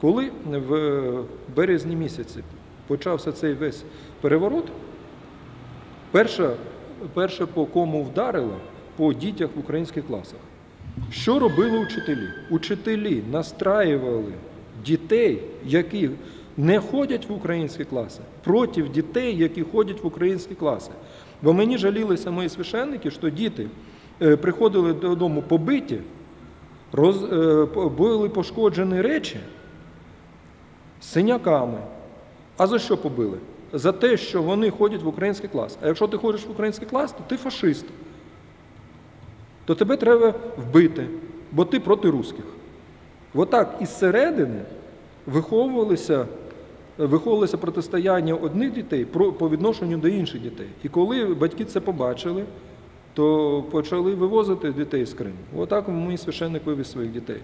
Коли в березні місяці почався цей весь переворот, перше, перше по кому вдарило по дітях в українських класах. Що робили учителі? Учителі настраювали дітей, які не ходять в українські класи, проти дітей, які ходять в українські класи. Бо мені жалілися мої священники, що діти е, приходили додому побиті, роз, е, були пошкоджені речі синяками. А за що побили? За те, що вони ходять в український клас. А якщо ти ходиш в український клас, то ти фашист. То тебе треба вбити, бо ти проти русських. Отак із середини виховувалися, виховувалося протистояння одних дітей по відношенню до інших дітей. І коли батьки це побачили, то почали вивозити дітей з Криму. Отак мій священник вивіз своїх дітей.